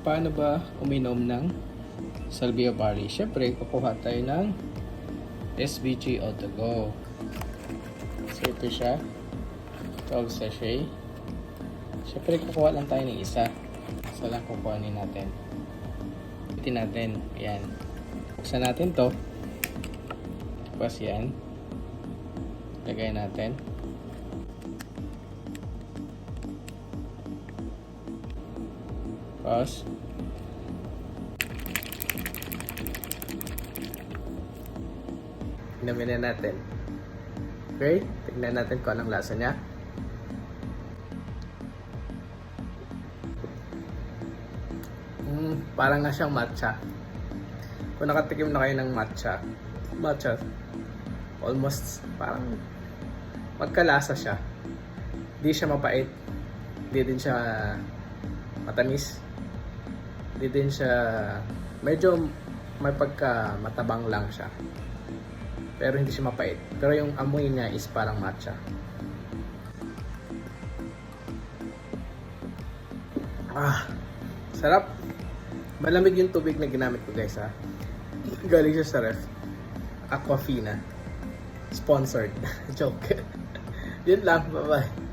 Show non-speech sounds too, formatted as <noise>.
paano ba uminom ng Salvia Barley? Siyempre, kukuha tayo ng SBG Auto Go. So, ito siya. 12 sachet. Siyempre, kukuha lang tayo ng isa. Isa lang kukuhanin natin. Iti natin. Ayan. Buksan natin to. Tapos yan. Lagay natin. Tapos. Inamin na natin. Okay? Tignan natin kung anong lasa niya. Mm, parang nga siyang matcha. Kung nakatikim na kayo ng matcha, matcha, almost parang magkalasa siya. Di siya mapait. Di din siya matamis. Di din siya medyo may pagka matabang lang siya. Pero hindi siya mapait. Pero yung amoy niya is parang matcha. Ah, sarap. Malamig yung tubig na ginamit ko guys ha. <laughs> Galing siya sa ref. Aquafina. Sponsored. <laughs> Joke. <laughs> Yun lang. Bye-bye.